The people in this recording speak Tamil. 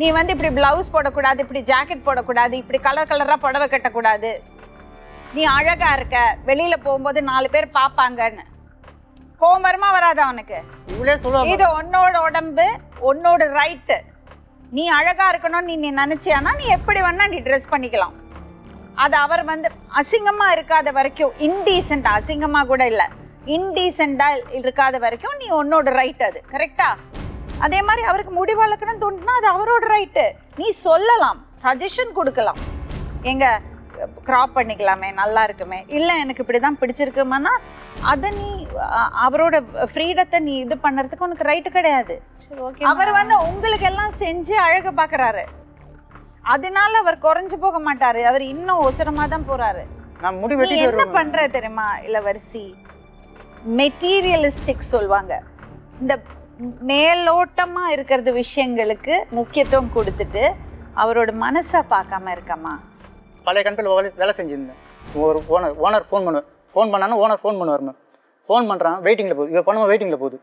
நீ வந்து இப்படி பிளவுஸ் போடக்கூடாது இப்படி ஜாக்கெட் போடக்கூடாது இப்படி கலர் கலரா புடவை கட்டக்கூடாது. நீ அழகா இருக்க. வெளியில போகும்போது நாலு பேர் பார்ப்பாங்கன்னு. கோமரமா வராது அவனுக்கு இது உன்னோட உடம்பு உன்னோட ரைட்டு நீ அழகா இருக்கணும்னு நீ நீ நினைச்சியானா நீ எப்படி வேணா நீ ட்ரெஸ் பண்ணிக்கலாம். அது அவர் வந்து அசிங்கமா இருக்காத வரைக்கும் இன்டீசென்ட் அசிங்கமா கூட இல்ல. இன்டீசெண்டா இருக்காத வரைக்கும் நீ உன்னோட ரைட் அது. கரெக்டா அதே மாதிரி அவருக்கு முடி வளர்க்கணும்னு தோணுனா அது அவரோட ரைட்டு நீ சொல்லலாம் சஜஷன் கொடுக்கலாம். எங்க கிராப் பண்ணிக்கலாமே நல்லா இருக்குமே. இல்லை எனக்கு இப்படி தான் பிடிச்சிருக்குமானா அதை நீ அவரோட ஃப்ரீடத்தை நீ இது பண்ணுறதுக்கு உனக்கு ரைட்டு கிடையாது. சரி ஓகே அவர் வந்து உங்களுக்கு எல்லாம் செஞ்சு அழகு பார்க்கறாரு அதனால அவர் குறைஞ்சு போக மாட்டாரு. அவர் இன்னும் ஒசரமா தான் போறாரு. நான் முடி நீ வெட்டிட்டு என்ன பண்ற தெரியுமா இளவரசி? மெட்டீரியலிஸ்டிக் சொல்லுவாங்க இந்த மேலோட்டமாக இருக்கிறது விஷயங்களுக்கு முக்கியத்துவம் கொடுத்துட்டு அவரோட மனசை பார்க்காம இருக்கம்மா பழைய கம்பெனியில் வேலை வேலை செஞ்சுருந்தேன். ஒரு ஓனர் ஓனர் ஃபோன் பண்ணுவேன் ஃபோன் பண்ணான்னு ஓனர் ஃபோன் பண்ணுவார் மேம். ஃபோன் பண்ணுறான் வெயிட்டிங்கில் போகுது. இவ பண்ணுவோம் வெயிட்டிங்கில் போகுது.